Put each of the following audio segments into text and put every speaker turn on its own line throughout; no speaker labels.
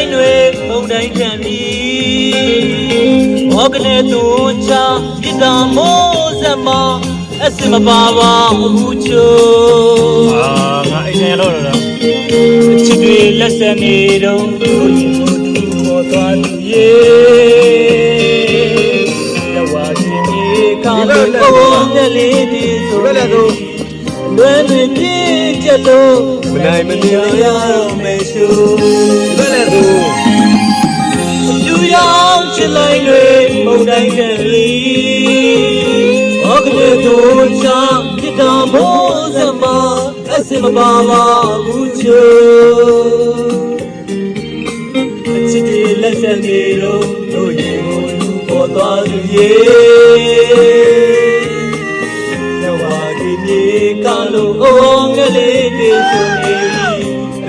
င်းတွေမုန်တိုင်းခံပြီးဘောကနေသူချပြစ်တာမိုးစမအစမပါပါဘူးချို
အာငါအိမ်ထဲလို့တော့
ချစ်တွေလက်ဆက်နေတော့တို့ရင်တို့သူပေါ်သွားသူရေလဝါရှင်ဒီကာလို့ပုံနဲ့လေးဒီဆို
ဘယ်လဲသူ
လွယ်လွယ်ပြည့်ကြလို့
မနိုင်မနေ
ရရတော့မယ်ရှူ
ဘယ်လဲသူ
ကျူရောင်ချစ်လိုက်တွေမုန်တိုင်းတဲ့လီဩကလေးတို့ချာပြစ်တာမိုးစမအစမပါပါဘူးချိုအချစ်တွေလက်ဆက်နေတော့တို့ရင်ကိုလူပေါ်သွားသူရေ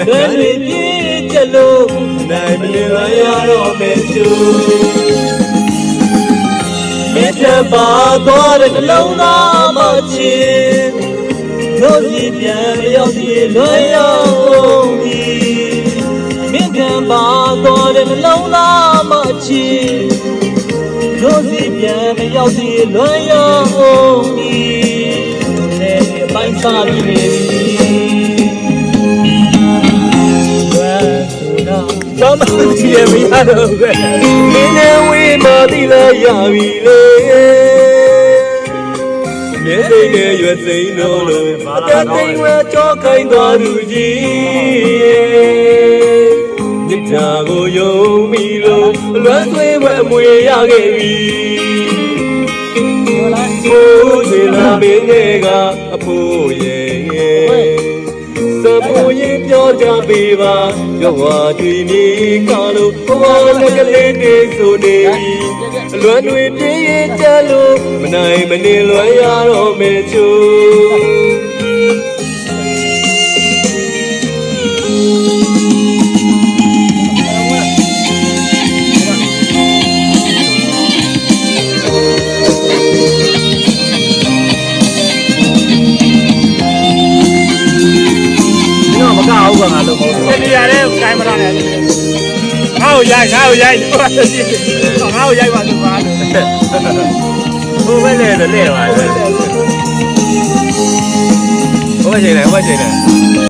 ဘယ်တွေပြေးကြလို့
နိုင်မ
မ
နေ
နေ
ပါ
ပါ
ရ
ရ
တော့
တော့
မယ်
မယ်
သူ
သူမြတ်ပါသွားတဲ့နှလုံးသားမချင်တို့စီပြန်မရောက်စီလွယ်ရောက်ပြီမြတ်ပါသွားတဲ့နှလုံးသားမချင်တို့စီပြန်မရောက်စီလွယ်ရောက်ပြီနဲ့ပိုင်းစားပြီးပြီ တော့
တော့မကြည့်ရမရတော့ပဲမင်းနဲ့ဝေးမသိလားရပြီလေမြေစိတ်နဲ့ရွယ်စိမ့်လို့လို့အတတ်သိမ်းဝဲကြောခိုင်းသွားသူကြီးမြစ်တာကိုယုံပြီလို့အလွမ်းဆွေးဝဲအမွေရခဲ့ပြီကိုယ်တွေလာမင်းတွေကအဖိုးရဲ့စပူရင်ပြော ကြပေးပါရောဝါတွေ့နေကလို့ဘဝလည်းကလေးတွေဆိုနေပြီအလွမ်းတွေပြင်းရင်ကြလို့မနိုင်မနေလွယ်ရတော့မယ်ချို့
ကျွန်တော်မကအောင်ကငါလို့မဟုတ်ဘူးတနေရာတဲ့ကိုင်မရနဲ့ငါ့ကိုရိုက်ငါ့ကိုရိုက်ငါ့ကိုရိုက်ပါသူပါဟိုပဲလေလေပါဘယ်ချိန်လဲဘယ်ချိန်လဲ